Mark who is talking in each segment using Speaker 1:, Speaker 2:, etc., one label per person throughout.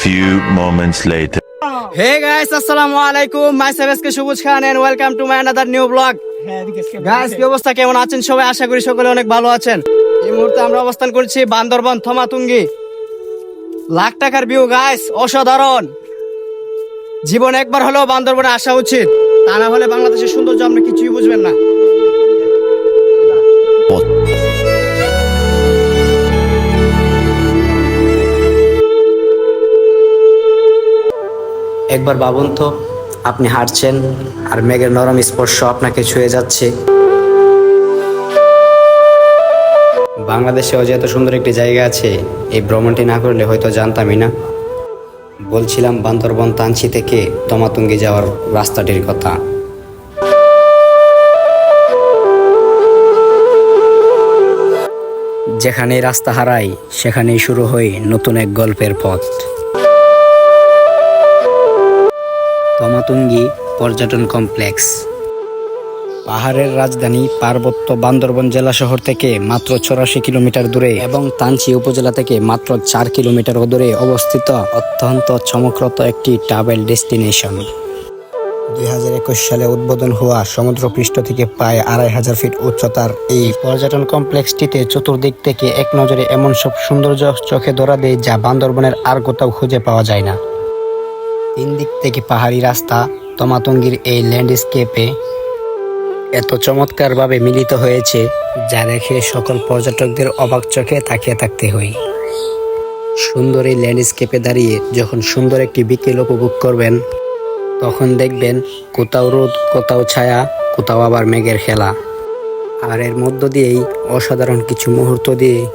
Speaker 1: few moments later.
Speaker 2: Hey guys আসসালামু আলাইকুম my সেভেসকে Sabuj Khan and welcome to my another new vlog guys কি অবস্থা? কেমন আছেন সবাই? আশা করি সকলে অনেক ভালো আছেন। এই মুহূর্তে আমরা অবস্থান করছি বান্দরবন থমাতুঙ্গি। লাখ টাকার ভিউ গাইস অসাধারণ। জীবন একবার হলেও বান্দরবনে আসা উচিত। তা না হলে বাংলাদেশের সৌন্দর্য আপনি কিছুই বুঝবেন না। একবার ভাবুন তো, আপনি হাঁটছেন আর মেঘের নরম স্পর্শ আপনাকে ছুঁয়ে যাচ্ছে। বাংলাদেশেও যে এত সুন্দর একটি জায়গা আছে, এই ভ্রমণটি না করলে হয়তো জানতামই না। বলছিলাম বান্দরবন তানচি থেকে তমাতুঙ্গি যাওয়ার রাস্তাটির কথা। যেখানে রাস্তা হারাই, সেখানেই শুরু হয় নতুন এক গল্পের পথ। তমাতুঙ্গি পর্যটন কমপ্লেক্স। পাহাড়ের রাজধানী পার্বত্য বান্দরবন জেলা শহর থেকে মাত্র চৌরাশি কিলোমিটার দূরে এবং তানচি উপজেলা থেকে মাত্র চার কিলোমিটার দূরে অবস্থিত অত্যন্ত চমকরত একটি ট্রাভেল ডেস্টিনেশন দুই হাজার একুশ সালে উদ্বোধন হওয়া সমুদ্রপৃষ্ঠ থেকে প্রায় আড়াই হাজার ফিট উচ্চতার এই পর্যটন কমপ্লেক্সটিতে চতুর্দিক থেকে এক নজরে এমন সব সৌন্দর্য চোখে ধরা দেয় যা বান্দরবনের আর কোথাও খুঁজে পাওয়া যায় না। তিন দিক থেকে পাহাড়ি রাস্তা, তমাতঙ্গির এই ল্যান্ডস্কেপে এত চমৎকারভাবে মিলিত হয়েছে যা দেখে সকল পর্যটকদের অবাক চোখে তাকিয়ে থাকতে হয়। সুন্দর এই ল্যান্ডস্কেপে দাঁড়িয়ে যখন সুন্দর একটি বিকেল উপভোগ করবেন, তখন দেখবেন কোথাও রোদ, কোথাও ছায়া, কোথাও আবার মেঘের খেলা। আর এর মধ্য দিয়েই অসাধারণ কিছু মুহূর্ত দিয়ে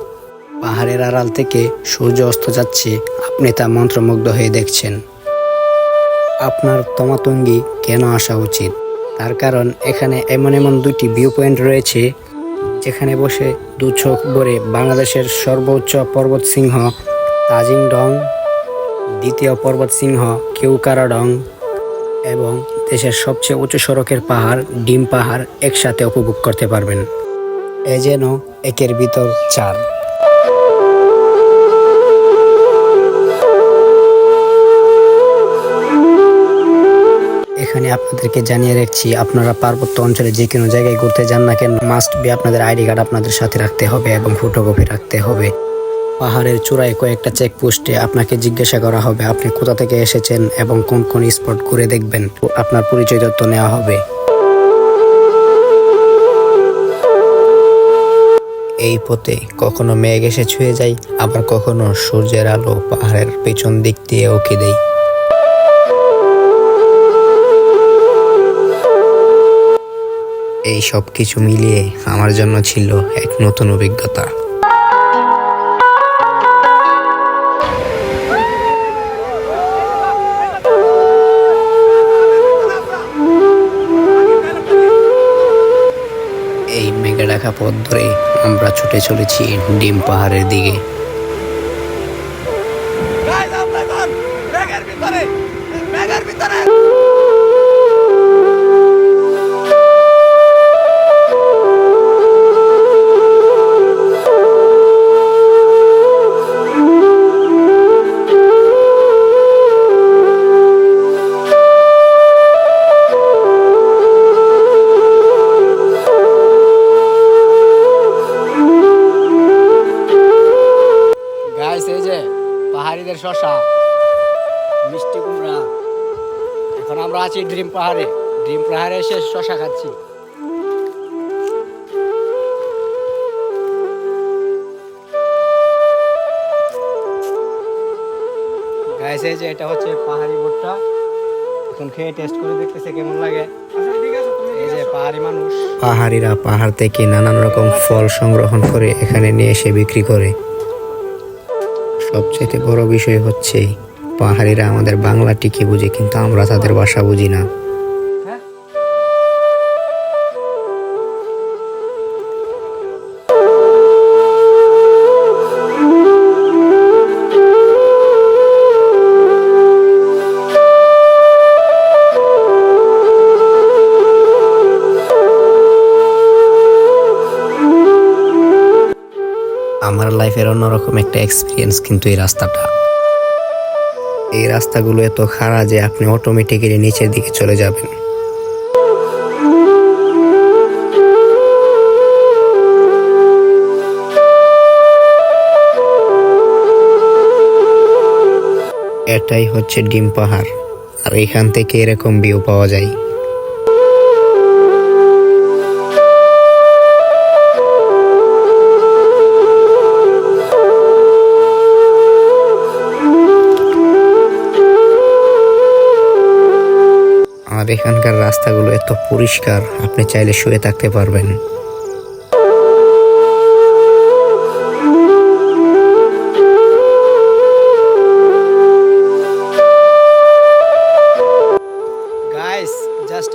Speaker 2: পাহাড়ের আড়াল থেকে সূর্য অস্ত যাচ্ছে। আপনি তা মন্ত্রমুগ্ধ হয়ে দেখছেন। আপনার তমাতঙ্গি কেন আসা উচিত? তার কারণ এখানে এমন এমন দুটি ভিউ পয়েন্ট রয়েছে, যেখানে বসে দু চোখ ভরে বাংলাদেশের সর্বোচ্চ পর্বত সিংহ তাজিং ডং দ্বিতীয় পর্বত সিংহ কেউকারাডং এবং দেশের সবচেয়ে উঁচু সড়কের পাহাড়, ডিম পাহাড় একসাথে উপভোগ করতে পারবেন। এ যেন একের ভিতর চার। এখানে আপনাদেরকে জানিয়ে রাখছি, আপনারা পার্বত্য অঞ্চলে যে কোনো জায়গায় ঘুরতে যান না কেন মাস্ট বি আপনাদের আইডি কার্ড আপনাদের সাথে রাখতে হবে এবং ফটোকপি রাখতে হবে। পাহাড়ের চূড়ায় কয়েকটা চেকপোস্টে আপনাকে জিজ্ঞাসা করা হবে, আপনি কোথা থেকে এসেছেন এবং কোন কোন স্পট ঘুরে দেখবেন আপনার পরিচয় তথ্য নেওয়া হবে। এই পথে কখনো মেঘ এসে ছুঁয়ে যায়, আবার কখনো সূর্যের আলো পাহাড়ের পেছন দিক দিয়ে ওকে দেয়। এই সব কিছু মিলিয়ে আমার জন্য ছিল এক নতুন অভিজ্ঞতা। এই মেঘে ডাকা পথ ধরে আমরা ছুটে চলেছি ডিম পাহাড়ের দিকে। আছি ড্রিম পাহাড়ে। ড্রিম পাহাড়ে এসে শশা খাচ্ছি। এই যে এটা হচ্ছে পাহাড়ি ভুট্টা। এখন খেয়ে টেস্ট করে দেখতেছে কেমন লাগে। এই যে পাহাড়ি মানুষ। পাহাড়িরা পাহাড় থেকে নানান রকম ফল সংগ্রহণ করে এখানে নিয়ে এসে বিক্রি করে। সবচেয়ে বড় বিষয় হচ্ছে পাহাড়িরা আমাদের বাংলা টিকে বুঝে, কিন্তু আমরা তাদের ভাষা বুঝি না। আমার লাইফের অন্যরকম একটা এক্সপিরিয়েন্স কিন্তু এই রাস্তাটা। এই রাস্তাগুলো এত খাড়া যে আপনি অটোমেটিক্যালি নিচের দিকে চলে যাবেন। এটাই হচ্ছে ডিম পাহাড়। আর এখান থেকে এরকম ভিউ পাওয়া যায়। আর এখানকার রাস্তাগুলো এত পরিষ্কার আপনি চাইলে শুয়ে থাকতে পারবেন। জাস্ট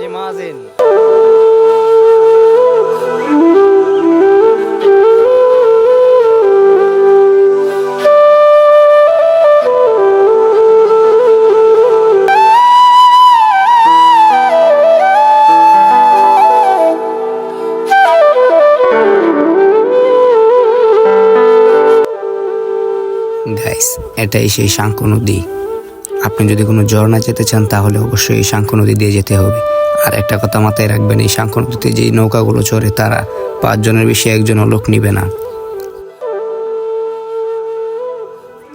Speaker 2: just এটাই সেই শাঙ্ক নদী। আপনি যদি কোনো ঝর্ণা যেতে চান, তাহলে অবশ্যই এই শাঙ্ক নদী দিয়ে যেতে হবে। আর একটা কথা মাথায় রাখবেন, এই শাঙ্ক নদীতে যেই নৌকাগুলো চড়ে, তারা পাঁচজনের বেশি একজনও লোক নিবে না।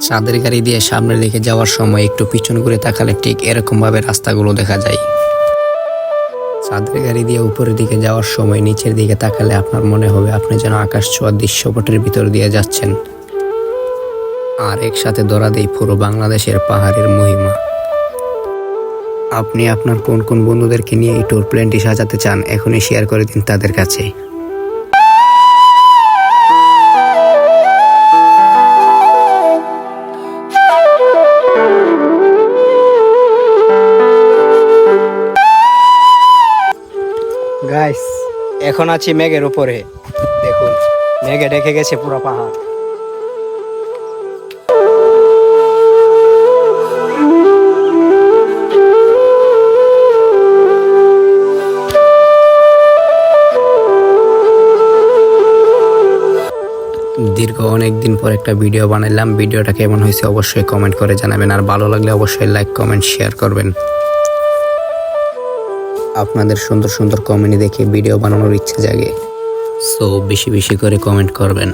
Speaker 2: চাঁদের গাড়ি দিয়ে সামনের দিকে যাওয়ার সময় একটু পিছন ঘুরে তাকালে ঠিক এরকমভাবে রাস্তাগুলো দেখা যায়। চাঁদের গাড়ি দিয়ে উপরের দিকে যাওয়ার সময় নিচের দিকে তাকালে আপনার মনে হবে আপনি যেন আকাশ ছোঁয়ার দৃশ্যপটের ভিতর দিয়ে যাচ্ছেন। আর একসাথে ধরা দেই পুরো বাংলাদেশের পাহাড়ের মহিমা। আপনি আপনার কোন কোন বন্ধুদেরকে নিয়ে এই ট্যুর প্ল্যানটি সাজাতে চান, এখনই শেয়ার করে দিন তাদের কাছে। গাইস এখন আছি মেঘের উপরে। দেখুন, মেঘে ঢেকে গেছে পুরো পাহাড়। দীর্ঘ অনেক দিন পর একটা ভিডিও বানাইলাম। ভিডিওটা কেমন হয়েছে অবশ্যই কমেন্ট করে জানাবেন। আর ভালো লাগলে অবশ্যই লাইক কমেন্ট শেয়ার করবেন। আপনাদের সুন্দর সুন্দর কমেন্ট দেখে ভিডিও বানানোর ইচ্ছে জাগে। সো বেশি বেশি করে কমেন্ট করবেন।